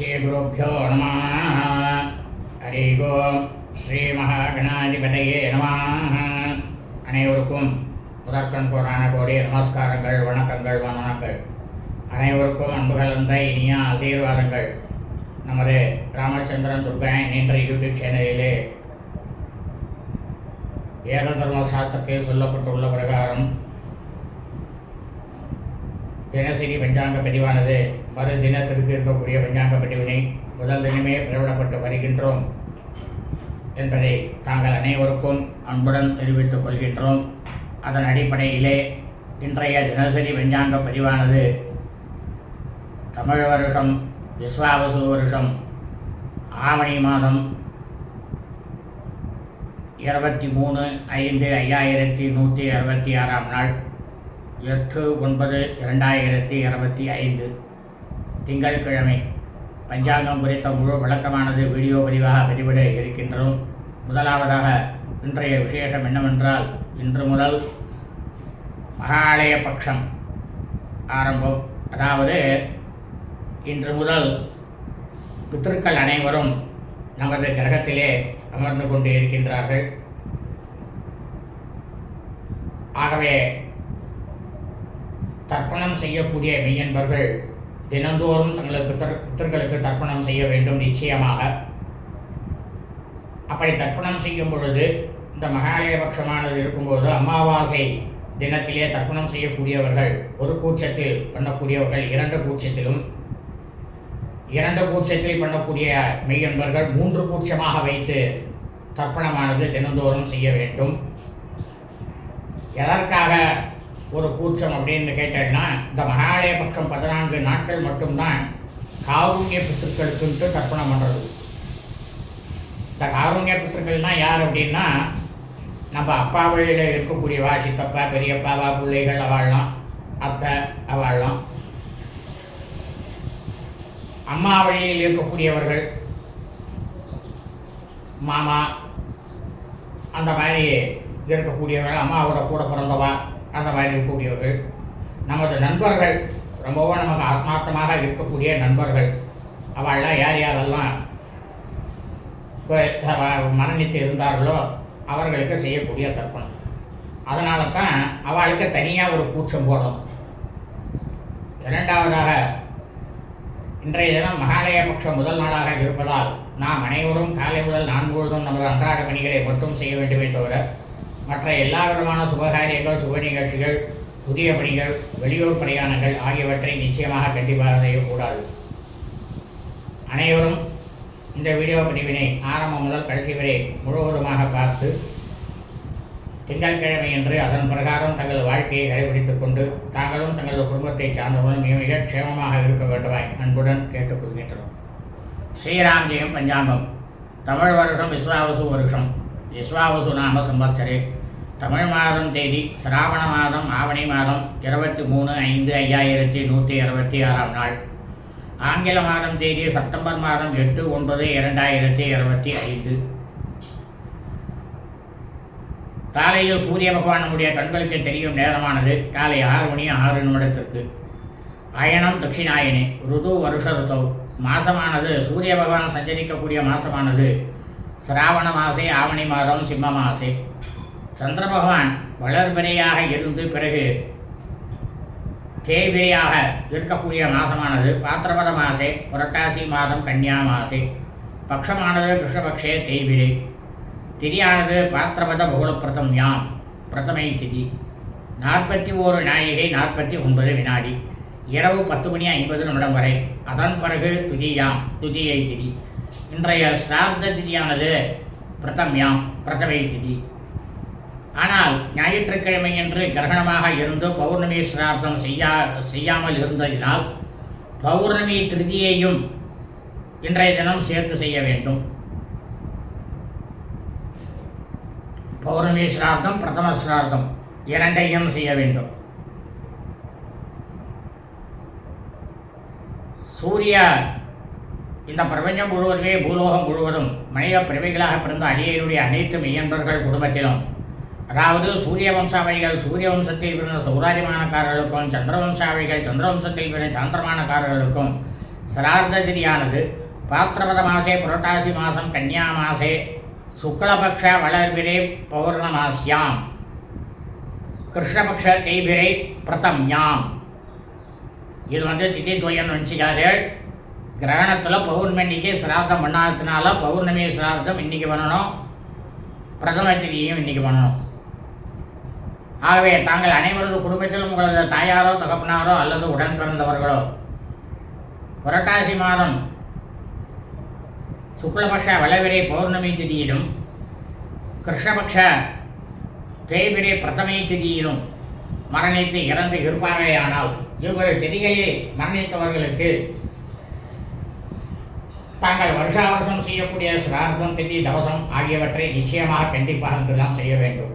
ஸ்ரீகுருப்போ நம ஹரி ஓம் ஸ்ரீ மகாகணாதிபதியே நம அனைவருக்கும் முதற்கண் போரான கோடி நமஸ்காரங்கள் வணக்கங்கள் வணக்கங்கள் அனைவருக்கும் அன்பு கலந்த இனிய ஆசீர்வாதங்கள். நமது ராமச்சந்திரன் துர்காயன் என்ற யூடியூப் சேனலிலே ஏக தர்ம சாஸ்திரத்தில் சொல்லப்பட்டுள்ள பிரகாரம் தினசரி பஞ்சாங்க பதிவானது மறு தினத்திற்கு இருக்கக்கூடிய பஞ்சாங்க பதிவினை முதல் தினமே பிறவிடப்பட்டு வருகின்றோம் என்பதை தாங்கள் அனைவருக்கும் அன்புடன் தெரிவித்துக் கொள்கின்றோம். அதன் அடிப்படையிலே இன்றைய தினசரி பஞ்சாங்க பதிவானது தமிழ் வருஷம் விஸ்வாவசு வருஷம் ஆவணி மாதம் இருபத்தி மூணு ஐந்து ஐயாயிரத்தி நூற்றி அறுபத்தி ஆறாம் நாள். எட்டு ஒன்பது இரண்டாயிரத்தி இருபத்தி ஐந்து. திங்கட்கிழமை பஞ்சாங்கம் குறித்த முழு விளக்கமானது வீடியோ பதிவாக பதிவிட இருக்கின்றோம். முதலாவதாக இன்றைய விசேஷம் என்னவென்றால் இன்று முதல் மகாலய பட்சம் ஆரம்பம். அதாவது இன்று முதல் பித்திருக்கள் அனைவரும் நமது கிரகத்திலே அமர்ந்து கொண்டு இருக்கின்றார்கள் ஆகவே தர்ப்பணம் செய்யக்கூடிய மெய்யன்பர்கள் தினந்தோறும் தங்களுக்கு பித்தர் பித்தர்களுக்கு தர்ப்பணம் செய்ய வேண்டும் நிச்சயமாக. அப்படி தர்ப்பணம் செய்யும் பொழுது இந்த மகாலய பட்சமானது இருக்கும்போது அமாவாசை தினத்திலே தர்ப்பணம் செய்யக்கூடியவர்கள் ஒரு கூச்சத்தில் பண்ணக்கூடியவர்கள் இரண்டு கூச்சத்திலும். இரண்டு கூச்சத்தில் பண்ணக்கூடிய மெய்யன்பர்கள் மூன்று கூச்சமாக வைத்து தர்ப்பணமானது தினந்தோறும் செய்ய வேண்டும். எதற்காக ஒரு கூச்சம் அப்படின்னு கேட்டேன்னா இந்த மகாலய பட்சம் பதினான்கு நாட்கள் மட்டும்தான் காருண்ய பித்துக்களுக்குன்ட்டு தர்ப்பணம் பண்ணுறது இந்த காருண்ய பித்துக்கள்னால் யார் அப்படின்னா நம்ம அப்பா வழியில் இருக்கக்கூடியவா சித்தப்பா பெரியப்பாவா பிள்ளைகள் அவாழலாம் அத்தை அவாழலாம் அம்மா வழியில் இருக்கக்கூடியவர்கள் மாமா அந்த மாதிரி இருக்கக்கூடியவர்கள் அம்மாவோட கூட பிறந்தவா அந்த மாதிரி இருக்கக்கூடியவர்கள். நமது நண்பர்கள் ரொம்பவும் நமக்கு ஆத்மார்த்தமாக இருக்கக்கூடிய நண்பர்கள். அவள்லாம் யார் யாரெல்லாம் மரணித்து இருந்தார்களோ அவர்களுக்கு செய்யக்கூடிய தர்ப்பணம். அதனால தான் அவளுக்கு தனியாக ஒரு கூச்சம் போடணும். இரண்டாவதாக இன்றைய தினம் மகாலய பட்சம் முதல் நாளாக இருப்பதால் நாம் அனைவரும் காலை முதல் நான்கு பொழுதும் நமது அன்றாட பணிகளை மட்டும் செய்ய வேண்டுமே தவிர மற்ற எல்லா விதமான சுபகாரியங்கள் சுப நிகழ்ச்சிகள் புதிய பணிகள் வெளியூர் பிரயாணங்கள் ஆகியவற்றை நிச்சயமாக கண்டிப்பாக செய்யக்கூடாது. அனைவரும் இந்த வீடியோ பதிவினை ஆரம்பம் முதல் கடைசி வரை முழுவதுமாக பார்த்து திங்கட்கிழமை என்று அதன் பிரகாரம் தங்கள் வாழ்க்கையை கடைபிடித்துக் கொண்டு தாங்களும் தங்களது குடும்பத்தை சார்ந்தவர்களும் மிக மிக க்ஷேமமாக இருக்க வேண்டுமாய் அன்புடன் கேட்டுக்கொள்கின்றோம் ஸ்ரீராம் ஜெயம் பஞ்சாங்கம். தமிழ் வருஷம் விஸ்வாவசு வருஷம். விஸ்வாவசு நாம சம்பத்சரே தமிழ் மாதம் தேதி சிராவண மாதம் ஆவணி மாதம் இருபத்தி மூணு ஐந்து ஐயாயிரத்தி நூற்றி இருபத்தி ஆறாம் நாள். ஆங்கில மாதம் தேதி செப்டம்பர் மாதம் எட்டு ஒன்பது இரண்டாயிரத்தி இருபத்தி ஐந்து. காலையில் சூரிய பகவானுடைய கண்களுக்கு தெரியும் நேரமானது காலை ஆறு மணி ஆறு நிமிடத்திற்கு. அயனம் தட்சிணாயனே ருது வருஷ ருதௌ. மாசமானது சூரிய பகவான் சஞ்சரிக்கக்கூடிய மாசமானது சிராவண மாசே ஆவணி மாதம் சிம்ம மாசே. சந்திர பகவான் வளர்பிறையாக இருந்து பிறகு தேய்பிரையாக இருக்கக்கூடிய மாதமானது பாத்திரபத மாசே புரட்டாசி மாதம் கன்னியா மாசே. பக்ஷமானது கிருஷ்ணபக்ஷே தேய்பிரை. திதியானது பாத்திரபத பகுலப்பிரதம் யாம் பிரதமை திதி. நாற்பத்தி ஓரு நாழிகை நாற்பத்தி ஒன்பது வினாடி. இரவு பத்து மணி ஐம்பது நிமிடம் வரை. அதன் பிறகு துதியாம் துதியை திதி. இன்றைய சிரார்த்த திதியானது பிரதம்யாம் பிரதமை திதி. ஆனால் ஞாயிற்றுக்கிழமை என்று கிரகணமாக இருந்து பௌர்ணமி சிரார்த்தம் செய்யா செய்யாமல் இருந்ததினால் பௌர்ணமி திருதியையும் இன்றைய தினம் சேர்த்து செய்ய வேண்டும். பௌர்ணமி சிரார்த்தம் பிரதம சிரார்த்தம் இரண்டையும் செய்ய வேண்டும். சூரிய இந்த பிரபஞ்சம் முழுவதுமே பூலோகம் முழுவதும் மனித பிறவைகளாக பிறந்த அடியனுடைய அனைத்து மெய்யன்பர்கள் குடும்பத்திலும் அதாவது சூரிய வம்சாவளிகள் சூரிய வம்சத்தில் பிறந்த சௌராஜமானக்காரர்களுக்கும் சந்திர வம்சாவளிகள் சந்திர வம்சத்தில் பிறந்த சாந்திரமானக்காரர்களுக்கும் சிரார்த்த திதியானது பாத்திரபத மாசே புரட்டாசி மாதம் கன்னியா மாசே சுக்லபக்ஷ வளர்பிரே பௌர்ணமாஸ்யாம். கிருஷ்ணபக்ஷ தேய்பிரை பிரதம்யாம். இது வந்து திதி துவயம் நினச்சிக்காது. கிரகணத்தில் பௌர்ணமிக்கு சிரார்த்தம் பண்ணாததுனால பௌர்ணமி சிரார்த்தம் இன்றைக்கி பண்ணணும். பிரதம திதியும் இன்றைக்கி பண்ணணும். ஆகவே தாங்கள் அனைவரது குடும்பத்திலும் உங்களது தாயாரோ தகப்பனாரோ அல்லது உடன் பிறந்தவர்களோ புரட்டாசி மாதம் சுக்லபக்ஷ வளவிரை பௌர்ணமி திதியிலும் கிருஷ்ணபக்ஷ தேய்பிரை பிரதமை திதியிலும் மரணித்து இறந்து இருப்பார்களேயானால் இவ்வொரு திதிகளில் மரணித்தவர்களுக்கு தாங்கள் வருஷா வருஷம் செய்யக்கூடிய சிரார்த்தம் திதி தவசம் ஆகியவற்றை நிச்சயமாக கண்டிப்பாக தான் செய்ய வேண்டும்.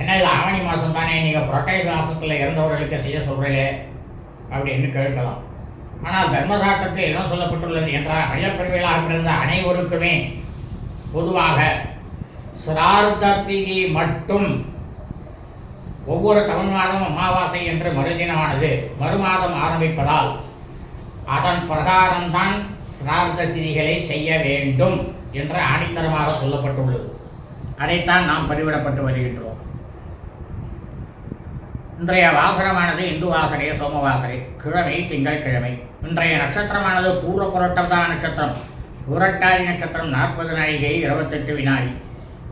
என்ன இது ஆவணி மாதம் தானே? நீங்கள் புரட்டை மாதத்தில் இறந்தவர்களுக்கு செய்ய சொல்கிறீங்களே அப்படின்னு கேட்கலாம். ஆனால் தர்மசாஸ்திரத்தில் என்ன சொல்லப்பட்டுள்ளது என்றால் அழியப்பிரிவிழாக பிறந்த அனைவருக்குமே பொதுவாக சிரார்த்த மட்டும் ஒவ்வொரு தமிழ் மாதம் அமாவாசை என்று மறுதினமானது மறுமாதம் ஆரம்பிப்பதால் அதன் பிரகாரம்தான் சிரார்த்த திதிகளை செய்ய வேண்டும் என்று ஆணித்தரமாக சொல்லப்பட்டுள்ளது. அதைத்தான் நாம் பதிவிடப்பட்டு வருகின்றோம். இன்றைய வாசனமானது இந்து வாசரே சோமவாசனை கிழமை திங்கள் கிழமை. இன்றைய நட்சத்திரமானது பூர்வ புரட்டதா நட்சத்திரம். புரட்டாதி நட்சத்திரம் நாற்பது நாழிகை இருபத்தெட்டு வினாடி.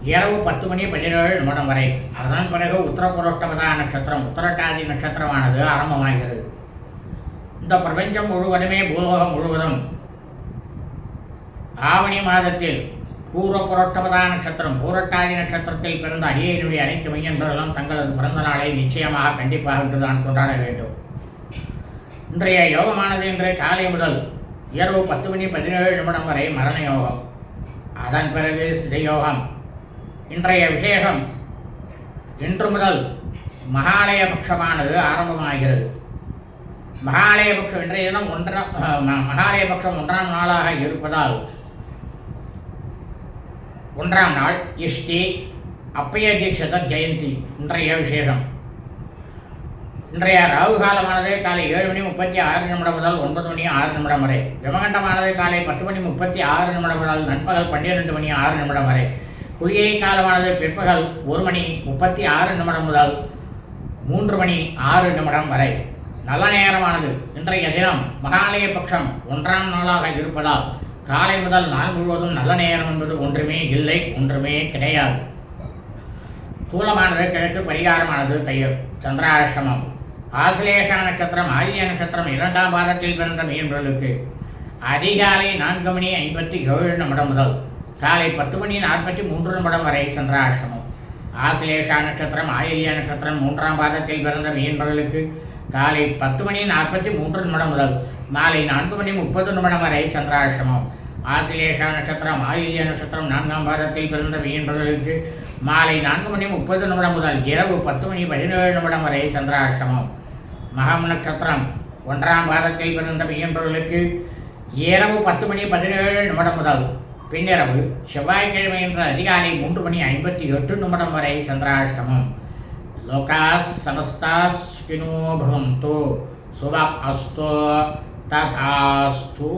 இரவு பத்து மணி பதினேழு நிமிடம் வரை. அதன் பிறகு உத்தரபுரோட்டமதா நட்சத்திரம் உத்தரட்டாதி நட்சத்திரமானது ஆரம்பமாகிறது. இந்த பிரபஞ்சம் முழுவதுமே பூலோகம் முழுவதும் ஆவணி மாதத்தில் பூர்வ புரோட்டமதா நட்சத்திரம் பூரட்டாதி நட்சத்திரத்தில் பிறந்த அடியனுடைய அனைத்து மையன்பர்களும் தங்களது பிறந்த நாளை நிச்சயமாக கண்டிப்பாக இன்றுதான் கொண்டாட வேண்டும். இன்றைய யோகமானது இன்று காலை முதல் இரவு பத்து மணி பதினேழு நிமிடம் வரை மரண யோகம். அதன் பிறகு சிதயோகம் இன்றைய விசேஷம் இன்று முதல் மகாலய பட்சமானது ஆரம்பமாகிறது. மகாலய பட்சம் இன்றைய தினம் ஒன்றாம் மகாலய பட்சம் ஒன்றாம் நாளாக இருப்பதால் ஒன்றாம் நாள் இஷ்டி அப்பய தீட்சித ஜெயந்தி இன்றைய விசேஷம். இன்றைய ராகு காலமானது காலை ஏழு மணி முப்பத்தி ஆறு நிமிடம் முதல் ஒன்பது மணி ஆறு நிமிடம் வரை. விமகண்டமானது காலை பத்து மணி முப்பத்தி ஆறு நிமிடம் முதல் நண்பகல் பன்னிரெண்டு மணி ஆறு நிமிடம் வரை. குளிகை காலமானது பிற்பகல் ஒரு மணி முப்பத்தி ஆறு நிமிடம் முதல் மூன்று மணி ஆறு நிமிடம் வரை. நல்ல நேரமானது. இன்றைய தினம் மகாலய பட்சம் ஒன்றாம் நாளாக இருப்பதால் காலை முதல் நாள் முழுவதும் நல்ல நேரம் என்பது ஒன்றுமே இல்லை ஒன்றுமே கிடையாது. சூலமானது கிழக்கு பரிகாரமானது தயிர் சந்திராஷ்டமம். ஆசிலேஷ நட்சத்திரம் ஆதிய நட்சத்திரம் இரண்டாம் பாதத்தில் பிறந்த மீன்களுக்கு அதிகாலை நான்கு மணி ஐம்பத்தி ஏழு நிமிடம் முதல் காலை பத்து மணி நாற்பத்தி மூன்று நிமிடம் வரை சந்திராஷ்டமம். ஆசிலேஷா நட்சத்திரம் ஆயில்ய நட்சத்திரம் மூன்றாம் பாதத்தில் பிறந்த மீன்பர்களுக்கு காலை பத்து மணி நாற்பத்தி மூன்று நிமிடம் முதல் மாலை நான்கு மணி முப்பது நிமிடம் வரை சந்திராஷ்டமம். ஆசிலேஷா நட்சத்திரம் ஆயில்ய நட்சத்திரம் நான்காம் பாதத்தில் பிறந்த மீன்பர்களுக்கு மாலை நான்கு மணி முப்பது நிமிடம் முதல் இரவு பத்து மணி பதினேழு நிமிடம் வரை சந்திராஷ்டமம். மகம் நட்சத்திரம் ஒன்றாம் பாதத்தில் பிறந்த வியன்றவர்களுக்கு இரவு பத்து மணி பதினேழு நிமிடம் முதல் பின்னிரவு செவ்வாய்க்கிழமை என்ற அதிகாலை மூன்று மணி ஐம்பத்தி எட்டு நிமிடம் வரை சந்திராஷ்டமம். లోకా సమస్తాశుకినో భవంతు. శుభం అస్తు తథాస్తు